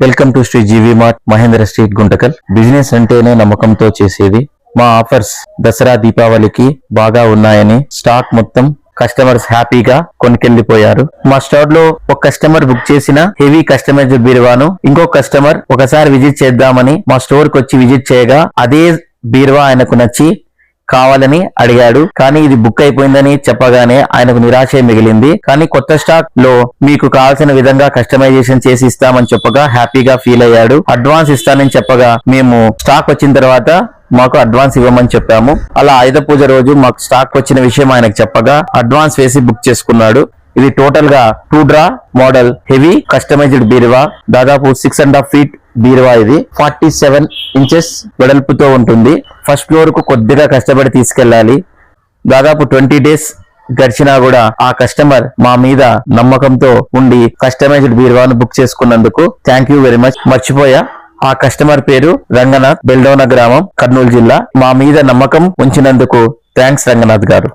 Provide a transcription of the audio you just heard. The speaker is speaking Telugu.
Welcome to Sri GV mart Mahendra street Guntakal. Business అంటేనే నమ్మకంతో చేసేది మా ఆఫర్స్. దసరా దీపావళికి బాగా ఉన్నాయని స్టాక్ మొత్తం కస్టమర్స్ హ్యాపీగా కొనుకెళ్ళిపోయారు మా స్టోర్లో ఒక కస్టమర్ బుక్ చేసిన హెవీ కస్టమర్ బీరువాను ఇంకో కస్టమర్ ఒకసారి విజిట్ చేద్దామని మా స్టోర్కి వచ్చి విజిట్ చేయగా అదే బీరువా ఆయనకు నచ్చి కావాలని అడిగాడు. కానీ ఇది బుక్ అయిపోయిందని చెప్పగానే ఆయనకు నిరాశ మిగిలింది. కానీ కొత్త స్టాక్లో మీకు కావాల్సిన విధంగా కస్టమైజేషన్ చేసి ఇస్తామని చెప్పగా హ్యాపీగా ఫీల్ అయ్యాడు. అడ్వాన్స్ ఇస్తానని చెప్పగా మేము స్టాక్ వచ్చిన తర్వాత మాకు అడ్వాన్స్ ఇవ్వమని చెప్పాము. అలా ఆయుధ పూజ రోజు మాకు స్టాక్ వచ్చిన విషయం ఆయనకు చెప్పగా అడ్వాన్స్ వేసి బుక్ చేసుకున్నాడు. ఇది టోటల్గా two drawer model heavy customised బీరువా. దాదాపు సిక్స్ అండ్ హాఫ్ ఫీట్ బీరువా ఇది. ఫార్టీ సెవెన్ ఇంచెస్ వెడల్పుతో ఉంటుంది. ఫస్ట్ ఫ్లోర్కు కొద్దిగా కష్టపడి తీసుకెళ్ళాలి. దాదాపు ట్వంటీ డేస్ గడిచినా కూడా ఆ కస్టమర్ మా మీద నమ్మకంతో ఉండి కస్టమైజ్డ్ బీరువాను బుక్ చేసుకున్నందుకు థ్యాంక్ యూ వెరీ మచ్ మర్చిపోయా. ఆ కస్టమర్ పేరు రంగనాథ్ బెల్డోన గ్రామం కర్నూలు జిల్లా. మా మీద నమ్మకం ఉంచినందుకు థ్యాంక్స్ రంగనాథ్ గారు.